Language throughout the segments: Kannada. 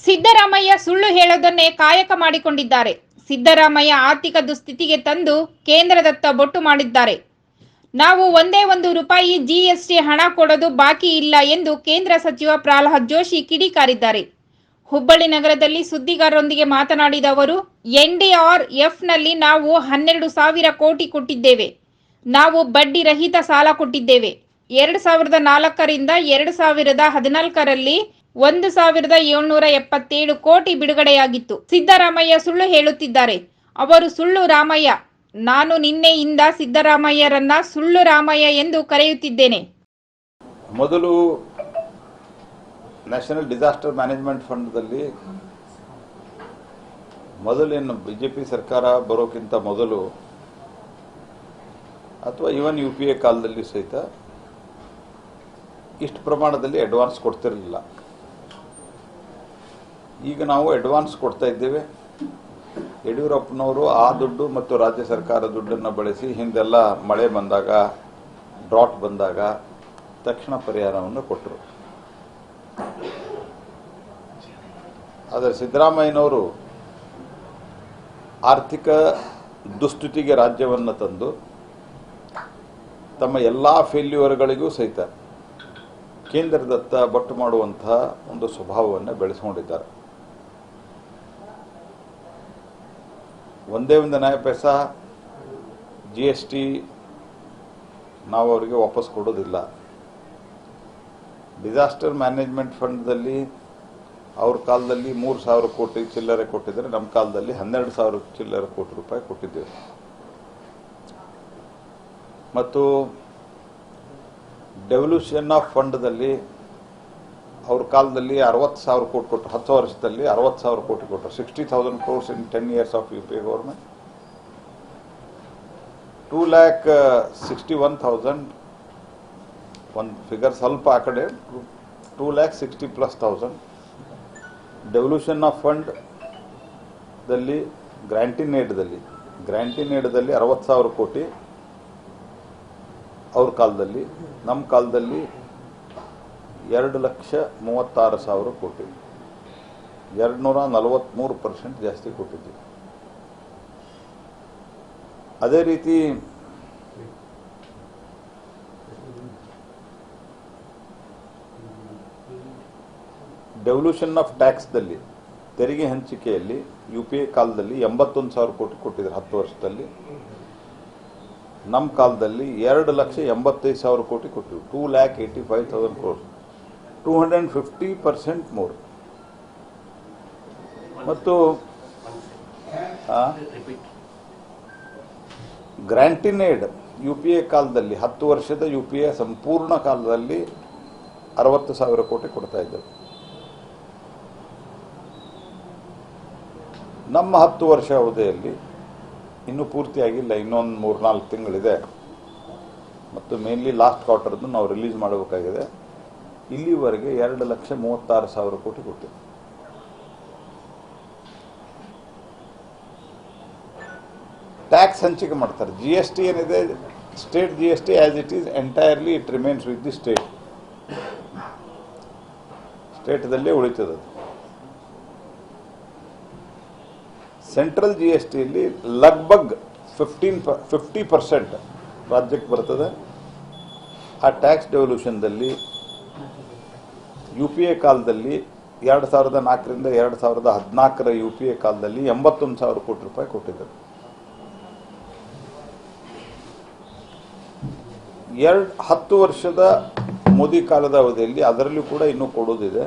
ಸಿದ್ದರಾಮಯ್ಯ ಸುಳ್ಳು ಹೇಳೋದನ್ನೇ ಕಾಯಕ ಮಾಡಿಕೊಂಡಿದ್ದಾರೆ. ಸಿದ್ದರಾಮಯ್ಯ ಆರ್ಥಿಕ ದುಸ್ಥಿತಿಗೆ ತಂದು ಕೇಂದ್ರದತ್ತ ಬೊಟ್ಟು ಮಾಡಿದ್ದಾರೆ. ನಾವು ಒಂದೇ ಒಂದು ರೂಪಾಯಿ ಜಿಎಸ್ಟಿ ಹಣ ಕೊಡೋದು ಬಾಕಿ ಇಲ್ಲ ಎಂದು ಕೇಂದ್ರ ಸಚಿವ ಪ್ರಹ್ಲಾದ್ ಜೋಶಿ ಕಿಡಿಕಾರಿದ್ದಾರೆ. ಹುಬ್ಬಳ್ಳಿ ನಗರದಲ್ಲಿ ಸುದ್ದಿಗಾರರೊಂದಿಗೆ ಮಾತನಾಡಿದ ಅವರು ಎನ್ಡಿಆರ್ಎಫ್ನಲ್ಲಿ ನಾವು ಹನ್ನೆರಡು ಸಾವಿರ ಕೋಟಿ ಕೊಟ್ಟಿದ್ದೇವೆ. ನಾವು ಬಡ್ಡಿ ರಹಿತ ಸಾಲ ಕೊಟ್ಟಿದ್ದೇವೆ. ಎರಡು ಸಾವಿರದ ನಾಲ್ಕರಿಂದ ಎರಡು ಸಾವಿರದ ಹದಿನಾಲ್ಕರಲ್ಲಿ ಒಂದು ಸಾವಿರದ ಏಳ್ನೂರ ಎಪ್ಪತ್ತೇಳು ಕೋಟಿ ಬಿಡುಗಡೆಯಾಗಿತ್ತು. ಸಿದ್ದರಾಮಯ್ಯ ಸುಳ್ಳು ಹೇಳುತ್ತಿದ್ದಾರೆ. ಅವರು ಸುಳ್ಳು ರಾಮಯ್ಯ. ನಾನು ನಿನ್ನೆಯಿಂದ ಸಿದ್ದರಾಮಯ್ಯರನ್ನ ಸುಳ್ಳು ರಾಮಯ್ಯ ಎಂದು ಕರೆಯುತ್ತಿದ್ದೇನೆ. ಮೊದಲು ನ್ಯಾಷನಲ್ ಡಿಸಾಸ್ಟರ್ ಮ್ಯಾನೇಜ್ಮೆಂಟ್ ಫಂಡ್ದಲ್ಲಿ ಮೊದಲೇನು ಬಿಜೆಪಿ ಸರ್ಕಾರ ಬರೋಕ್ಕಿಂತ ಮೊದಲು ಅಥವಾ ಇವನ್ ಯು ಪಿ ಎ ಕಾಲದಲ್ಲಿ ಸಹಿತ ಇಷ್ಟು ಪ್ರಮಾಣದಲ್ಲಿ ಅಡ್ವಾನ್ಸ್ ಕೊಡ್ತಿರಲಿಲ್ಲ. ಈಗ ನಾವು ಅಡ್ವಾನ್ಸ್ ಕೊಡ್ತಾ ಇದ್ದೇವೆ. ಯಡಿಯೂರಪ್ಪನವರು ಆ ದುಡ್ಡು ಮತ್ತು ರಾಜ್ಯ ಸರ್ಕಾರ ದುಡ್ಡನ್ನು ಬಳಸಿ ಹಿಂದೆಲ್ಲ ಮಳೆ ಬಂದಾಗ ಡ್ರಾಟ್ ಬಂದಾಗ ತಕ್ಷಣ ಪರಿಹಾರವನ್ನು ಕೊಟ್ಟರು. ಆದರೆ ಸಿದ್ದರಾಮಯ್ಯನವರು ಆರ್ಥಿಕ ದುಸ್ಥಿತಿಗೆ ರಾಜ್ಯವನ್ನು ತಂದು ತಮ್ಮ ಎಲ್ಲ ಫೇಲ್ಯೂರ್ಗಳಿಗೂ ಸಹಿತ ಕೇಂದ್ರದತ್ತ ಬಟ್ಟು ಮಾಡುವಂತಹ ಒಂದು ಸ್ವಭಾವವನ್ನು ಬೆಳೆಸ್ಕೊಂಡಿದ್ದಾರೆ. ಒಂದೇ ಒಂದು ನ್ಯಾಯ ಪೈಸ ಜಿ ಎಸ್ ಟಿ ನಾವು ಅವರಿಗೆ ವಾಪಸ್ ಕೊಡೋದಿಲ್ಲ. ಡಿಸಾಸ್ಟರ್ ಮ್ಯಾನೇಜ್ಮೆಂಟ್ ಫಂಡ್ದಲ್ಲಿ ಅವ್ರ ಕಾಲದಲ್ಲಿ ಮೂರು ಸಾವಿರ ಕೋಟಿ ಚಿಲ್ಲರೆ ಕೊಟ್ಟಿದ್ದರೆ ನಮ್ಮ ಕಾಲದಲ್ಲಿ ಹನ್ನೆರಡು ಸಾವಿರ ಚಿಲ್ಲರೆ ಕೋಟಿ ರೂಪಾಯಿ ಕೊಟ್ಟಿದ್ದೇವೆ. ಮತ್ತು ಡೆವಲ್ಯೂಷನ್ ಆಫ್ ಫಂಡ್ದಲ್ಲಿ ಅವ್ರ ಕಾಲದಲ್ಲಿ ಅರವತ್ತು ಸಾವಿರ ಕೋಟಿ ಕೊಟ್ಟರು ಹತ್ತು ವರ್ಷದಲ್ಲಿ ಅರವತ್ತು ಸಾವಿರ ಕೋಟಿ ಕೊಟ್ಟರು. Sixty thousand crores in ten years of U P government two lakh sixty one thousand ಒಂದು ಫಿಗರ್ ಸ್ವಲ್ಪ ಆ ಕಡೆ. Two lakh sixty plus thousand devolution of fund ದಲ್ಲಿ ಏಡ್ದಲ್ಲಿ ಗ್ರ್ಯಾಂಟಿನ್ ಏಡ್ದಲ್ಲಿ ಅರವತ್ತು ಸಾವಿರ ಕೋಟಿ ಅವ್ರ ಕಾಲದಲ್ಲಿ. ನಮ್ಮ ಕಾಲದಲ್ಲಿ ಎರಡು ಲಕ್ಷ ಮೂವತ್ತಾರು ಸಾವಿರ ಕೋಟಿ. ಎರಡು ನೂರ ನಲವತ್ತ್ಮೂರು ಪರ್ಸೆಂಟ್ ಜಾಸ್ತಿ ಕೊಟ್ಟಿದ್ದೀವಿ ಅದೇ ರೀತಿ ಡೆವಲ್ಯೂಷನ್ ಆಫ್ ಟ್ಯಾಕ್ಸ್ದಲ್ಲಿ ತೆರಿಗೆ ಹಂಚಿಕೆಯಲ್ಲಿ, ಯು ಪಿ ಎ ಕಾಲದಲ್ಲಿ ಎಂಬತ್ತೊಂದು ಸಾವಿರ ಕೋಟಿ ಕೊಟ್ಟಿದ್ರು ಹತ್ತು ವರ್ಷದಲ್ಲಿ. ನಮ್ಮ ಕಾಲದಲ್ಲಿ ಎರಡು ಲಕ್ಷ ಎಂಬತ್ತೈದು ಸಾವಿರ ಕೋಟಿ ಕೊಟ್ಟಿವಿ two lakh eighty five thousand crores two hundred and fifty percent more ಮತ್ತು ಗ್ರ್ಯಾಂಟಿನೇಡ್ ಯು ಪಿ ಎ ಕಾಲದಲ್ಲಿ, ಹತ್ತು ವರ್ಷದ ಯು ಪಿ ಎ ಸಂಪೂರ್ಣ ಕಾಲದಲ್ಲಿ ಅರವತ್ತು ಸಾವಿರ ಕೋಟಿ ಕೊಡ್ತಾ ಇದ್ದರು. ನಮ್ಮ ಹತ್ತು ವರ್ಷ ಅವಧಿಯಲ್ಲಿ ಇನ್ನೂ ಪೂರ್ತಿಯಾಗಿಲ್ಲ, ಇನ್ನೊಂದು ಮೂರು ನಾಲ್ಕು ತಿಂಗಳಿದೆ. ಮತ್ತು ಮೇನ್ಲಿ ಲಾಸ್ಟ್ ಕ್ವಾರ್ಟರ್ದು ನಾವು ರಿಲೀಸ್ ಮಾಡಬೇಕಾಗಿದೆ. ಇಲ್ಲಿವರೆಗೆ ಎರಡು ಲಕ್ಷ ಮೂವತ್ತಾರು ಸಾವಿರ ಕೋಟಿ ಕೊಟ್ಟಿದೆ ಟ್ಯಾಕ್ಸ್ ಹಂಚಿಕೆ ಮಾಡ್ತಾರೆ. ಜಿ ಎಸ್ ಟಿ ಏನಿದೆ? State G S T as it is entirely it remains with the state ಸ್ಟೇಟ್ದಲ್ಲೇ ಉಳಿತದೆ ಸೆಂಟ್ರಲ್ ಜಿ ಎಸ್ ಟಿಯಲ್ಲಿ ಲಗ್ಭಗ್ ಫಿಫ್ಟೀನ್ ಫಿಫ್ಟಿ ಪರ್ಸೆಂಟ್ ರಾಜ್ಯಕ್ಕೆ ಬರ್ತದೆ. ಆ ಟ್ಯಾಕ್ಸ್ ಡೆವಲ್ಯೂಷನ್ದಲ್ಲಿ ಯು ಪಿ ಎ ಕಾಲದಲ್ಲಿ ಎರಡು ಸಾವಿರದ ನಾಲ್ಕರಿಂದ ಎರಡು ಸಾವಿರದ ಹದಿನಾಲ್ಕರ ಯು ಪಿ ಎ ಕಾಲದಲ್ಲಿ ಎಂಬತ್ತೊಂದು ಸಾವಿರ ಕೋಟಿ ರೂಪಾಯಿ ಕೊಟ್ಟಿದ್ದರು. ಎರಡು, ಹತ್ತು ವರ್ಷದ ಮೋದಿ ಕಾಲದ ಅವಧಿಯಲ್ಲಿ ಅದರಲ್ಲೂ ಕೂಡ ಇನ್ನೂ ಕೊಡೋದಿದೆ.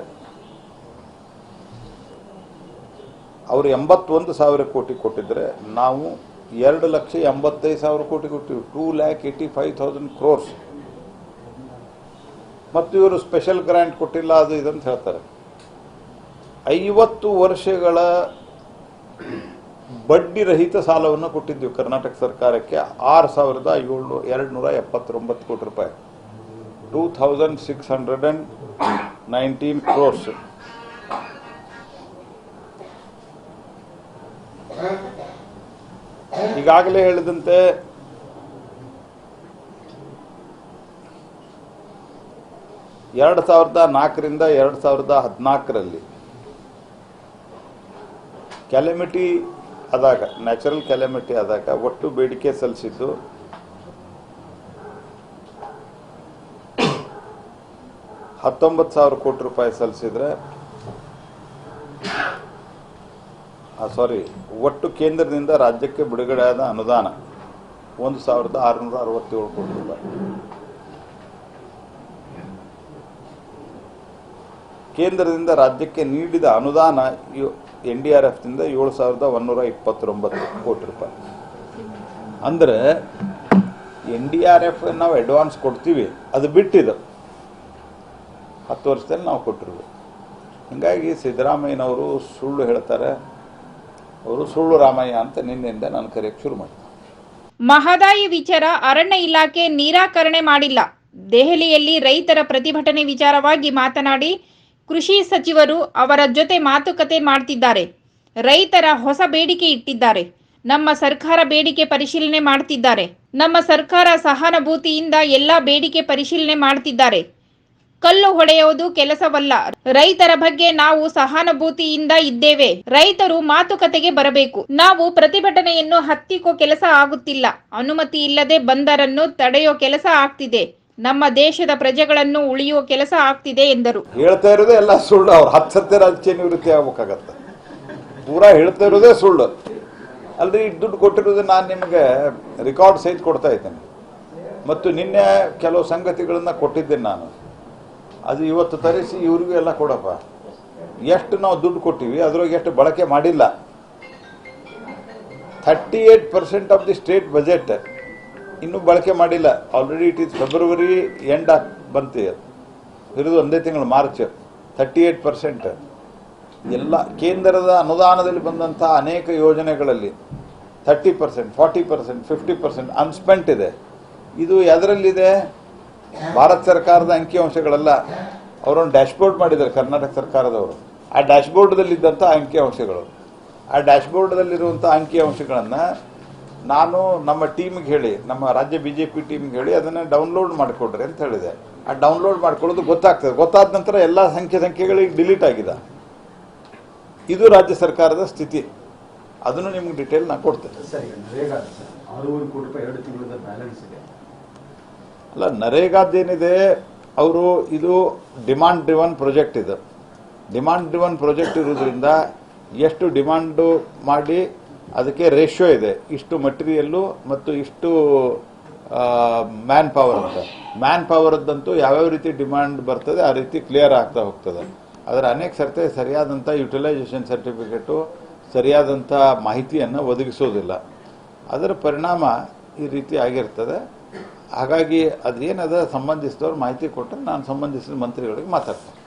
ಅವರು ಎಂಬತ್ತೊಂದು ಸಾವಿರ ಕೋಟಿ ಕೊಟ್ಟಿದ್ರೆ ನಾವು ಎರಡು ಲಕ್ಷ ಎಂಬತ್ತೈದು ಸಾವಿರ ಕೋಟಿ ಕೊಟ್ಟಿವಿ two lakh eighty five thousand crores ಮತ್ತು ಇವರು ಸ್ಪೆಷಲ್ ಗ್ರ್ಯಾಂಟ್ ಕೊಟ್ಟಿಲ್ಲ, ಅದು ಇದಂತ ಹೇಳ್ತಾರೆ. ಐವತ್ತು ವರ್ಷಗಳ ಬಡ್ಡಿ ರಹಿತ ಸಾಲವನ್ನು ಕೊಟ್ಟಿದ್ದೀವಿ ಕರ್ನಾಟಕ ಸರ್ಕಾರಕ್ಕೆ ಆರು ಸಾವಿರದ ಏಳ್ನೂರ ಎರಡು ನೂರ ಎಪ್ಪತ್ತೊಂಬತ್ತು ಕೋಟಿ ರೂಪಾಯಿ. Two thousand six hundred and nineteen crores. ಈಗಾಗಲೇ ಹೇಳಿದಂತೆ ಎರಡು ಸಾವಿರದ ನಾಲ್ಕರಿಂದ ಎರಡು ಸಾವಿರದ ಹದಿನಾಲ್ಕರಲ್ಲಿ. ಕ್ಯಾಲಮಿಟಿ ಆದಾಗ, ನ್ಯಾಚುರಲ್ ಕ್ಯಾಲಮಿಟಿ ಆದಾಗ ಒಟ್ಟು ಬೇಡಿಕೆ ಸಲ್ಲಿಸಿದ್ದು ಹತ್ತೊಂಬತ್ತು ಸಾವಿರ ಕೋಟಿ ರೂಪಾಯಿ ಸಲ್ಲಿಸಿದ್ರೆ ಸಾರಿ ಒಟ್ಟು ಕೇಂದ್ರದಿಂದ ರಾಜ್ಯಕ್ಕೆ ಬಿಡುಗಡೆಯಾದ ಅನುದಾನ ಒಂದು ಸಾವಿರದ ಆರುನೂರ ಅರವತ್ತೇಳು ಕೋಟಿ ರೂಪಾಯಿ. ಕೇಂದ್ರದಿಂದ ರಾಜ್ಯಕ್ಕೆ ನೀಡಿದ ಅನುದಾನ ಎನ್ ಡಿ ಆರ್ ಎಫ್ನಿಂದ ಏಳು ಸಾವಿರದ ಒಂದೂರ ಇಪ್ಪತ್ತೊಂಬತ್ತು ಕೋಟಿ ರೂಪಾಯಿ. ಅಂದರೆ ಎನ್ ಡಿ ಆರ್ ಎಫ್ ನಾವು ಅಡ್ವಾನ್ಸ್ ಕೊಡ್ತೀವಿ. ಅದು ಬಿಟ್ಟಿದ್ದು ಹತ್ತು ವರ್ಷದಲ್ಲಿ ನಾವು ಕೊಟ್ಟಿರೋದು. ಹೀಗಾಗಿ ಸಿದ್ದರಾಮಯ್ಯನವರು ಸುಳ್ಳು ಹೇಳ್ತಾರೆ. ಅವರು ಸುಳ್ಳು ರಾಮಯ್ಯ ಅಂತ ನಿನ್ನಿಂದ ನಾನು ಕರೆಯಕ್ಕೆ ಶುರು ಮಾಡಿದೆ ಮಹದಾಯಿ ವಿಚಾರ ಅರಣ್ಯ ಇಲಾಖೆ ನಿರಾಕರಣೆ ಮಾಡಿಲ್ಲ. ದೆಹಲಿಯಲ್ಲಿ ರೈತರ ಪ್ರತಿಭಟನೆ ವಿಚಾರವಾಗಿ ಮಾತನಾಡಿ ಕೃಷಿ ಸಚಿವರು ಅವರ ಜೊತೆ ಮಾತುಕತೆ ಮಾಡ್ತಿದ್ದಾರೆ. ರೈತರ ಹೊಸ ಬೇಡಿಕೆ ಇಟ್ಟಿದ್ದಾರೆ. ನಮ್ಮ ಸರ್ಕಾರ ಬೇಡಿಕೆ ಪರಿಶೀಲನೆ ಮಾಡ್ತಿದ್ದಾರೆ. ನಮ್ಮ ಸರ್ಕಾರ ಸಹಾನುಭೂತಿಯಿಂದ ಎಲ್ಲ ಬೇಡಿಕೆ ಪರಿಶೀಲನೆ ಮಾಡ್ತಿದ್ದಾರೆ. ಕಲ್ಲು ಹೊಡೆಯುವುದು ಕೆಲಸವಲ್ಲ. ರೈತರ ಬಗ್ಗೆ ನಾವು ಸಹಾನುಭೂತಿಯಿಂದ ಇದ್ದೇವೆ. ರೈತರು ಮಾತುಕತೆಗೆ ಬರಬೇಕು. ನಾವು ಪ್ರತಿಭಟನೆಯನ್ನು ಹತ್ತಿಕ್ಕೋ ಕೆಲಸ ಆಗುತ್ತಿಲ್ಲ. ಅನುಮತಿ ಇಲ್ಲದೆ ಬಂದರನ್ನು ತಡೆಯೋ ಕೆಲಸ ಆಗ್ತಿದೆ. ನಮ್ಮ ದೇಶದ ಪ್ರಜೆಗಳನ್ನು ಉಳಿಯುವ ಕೆಲಸ ಆಗ್ತಿದೆ ಎಂದರು. ಹೇಳ್ತಾ ಇರೋದೇ ಎಲ್ಲ ಸುಳ್ಳು. ಅವ್ರು ಹತ್ತು ಸತ್ಯ ರಾಜಕೀಯ ನಿವೃತ್ತಿ ಆಗ್ಬೇಕಾಗತ್ತೆ. ಪೂರಾ ಹೇಳ್ತಾ ಇರೋದೇ ಸುಳ್ಳು. ಅಲ್ರಿ ದುಡ್ಡು ಕೊಟ್ಟಿರೋದು ನಾನು ನಿಮಗೆ ರೆಕಾರ್ಡ್ ಸಹಿತ ಕೊಡ್ತಾ ಇದ್ದೇನೆ. ಮತ್ತು ನಿನ್ನೆ ಕೆಲವು ಸಂಗತಿಗಳನ್ನ ಕೊಟ್ಟಿದ್ದೇನೆ ನಾನು. ಅದು ಇವತ್ತು ತರಿಸಿ ಇವ್ರಿಗೂ ಎಲ್ಲ ಕೊಡಪ್ಪ. ಎಷ್ಟು ನಾವು ದುಡ್ಡು ಕೊಟ್ಟಿವಿ, ಅದ್ರೊಳಗೆ ಎಷ್ಟು ಬಳಕೆ ಮಾಡಿಲ್ಲ. Thirty eight percent of the state budget ಇನ್ನೂ ಬಳಕೆ ಮಾಡಿಲ್ಲ. Already it is February end ಆಗಿ ಬಂತು ಇರೋದು ಒಂದೇ ತಿಂಗಳು ಮಾರ್ಚ್ ಥರ್ಟಿ ಏಟ್ ಪರ್ಸೆಂಟ್ ಎಲ್ಲ ಕೇಂದ್ರದ ಅನುದಾನದಲ್ಲಿ ಬಂದಂಥ ಅನೇಕ ಯೋಜನೆಗಳಲ್ಲಿ thirty percent forty percent fifty percent unspent ಇದೆ. ಇದು ಎದರಲ್ಲಿದೆ ಭಾರತ ಸರ್ಕಾರದ ಅಂಕಿಅಂಶಗಳೆಲ್ಲ. ಅವರೊಂದು ಡ್ಯಾಶ್ಬೋರ್ಡ್ ಮಾಡಿದ್ದಾರೆ ಕರ್ನಾಟಕ ಸರ್ಕಾರದವರು. ಆ ಡ್ಯಾಶ್ಬೋರ್ಡ್ದಲ್ಲಿದ್ದಂಥ ಅಂಕಿಅಂಶಗಳು. ಆ ಡ್ಯಾಶ್ಬೋರ್ಡ್ದಲ್ಲಿರುವಂಥ ಅಂಕಿಅಂಶಗಳನ್ನು ನಾನು ನಮ್ಮ ಟೀಮ್ಗೆ ಹೇಳಿ ನಮ್ಮ ರಾಜ್ಯ ಬಿ ಜೆ ಪಿ ಟೀಮ್ಗೆ ಹೇಳಿ ಅದನ್ನು ಡೌನ್ಲೋಡ್ ಮಾಡಿಕೊಡ್ರಿ ಅಂತ ಹೇಳಿದೆ. ಆ ಡೌನ್ಲೋಡ್ ಮಾಡ್ಕೊಳ್ಳೋದು ಗೊತ್ತಾಗ್ತದೆ. ಗೊತ್ತಾದ ನಂತರ ಎಲ್ಲ ಸಂಖ್ಯೆ ಸಂಖ್ಯೆಗಳಿಗೆ ಡಿಲೀಟ್ ಆಗಿದೆ. ಇದು ರಾಜ್ಯ ಸರ್ಕಾರದ ಸ್ಥಿತಿ. ಅದನ್ನು ನಿಮ್ಗೆ ಡೀಟೇಲ್ ನಾನು ಕೊಡ್ತೇನೆ. ಅಲ್ಲ ನರೇಗಾದೇನಿದೆ ಅವರು ಇದು ಡಿಮಾಂಡ್ ಡ್ರಿವನ್ ಪ್ರಾಜೆಕ್ಟ್ ಇದು. ಡಿಮಾಂಡ್ ಡ್ರಿವನ್ ಪ್ರಾಜೆಕ್ಟ್ ಇರೋದ್ರಿಂದ ಎಷ್ಟು ಡಿಮಾಂಡು ಮಾಡಿ ಅದಕ್ಕೆ ರೇಷ್ಯೋ ಇದೆ. ಇಷ್ಟು ಮಟೀರಿಯಲ್ಲು ಮತ್ತು ಇಷ್ಟು ಮ್ಯಾನ್ ಪವರ್ ಅಂತ. ಮ್ಯಾನ್ ಪವರ್ದಂತೂ ಯಾವ್ಯಾವ ರೀತಿ ಡಿಮ್ಯಾಂಡ್ ಬರ್ತದೆ ಆ ರೀತಿ ಕ್ಲಿಯರ್ ಆಗ್ತಾ ಹೋಗ್ತದೆ. ಆದರೆ ಅನೇಕ ಸರ್ತಿ ಸರಿಯಾದಂಥ ಯುಟಿಲೈಸೇಷನ್ ಸರ್ಟಿಫಿಕೇಟು ಸರಿಯಾದಂಥ ಮಾಹಿತಿಯನ್ನು ಒದಗಿಸೋದಿಲ್ಲ. ಅದರ ಪರಿಣಾಮ ಈ ರೀತಿ ಆಗಿರ್ತದೆ. ಹಾಗಾಗಿ ಅದೇನದ ಸಂಬಂಧಿಸಿದವ್ರು ಮಾಹಿತಿ ಕೊಟ್ಟರೆ ನಾನು ಸಂಬಂಧಿಸಿದ ಮಂತ್ರಿಗಳಿಗೆ ಮಾತಾಡ್ತೇನೆ.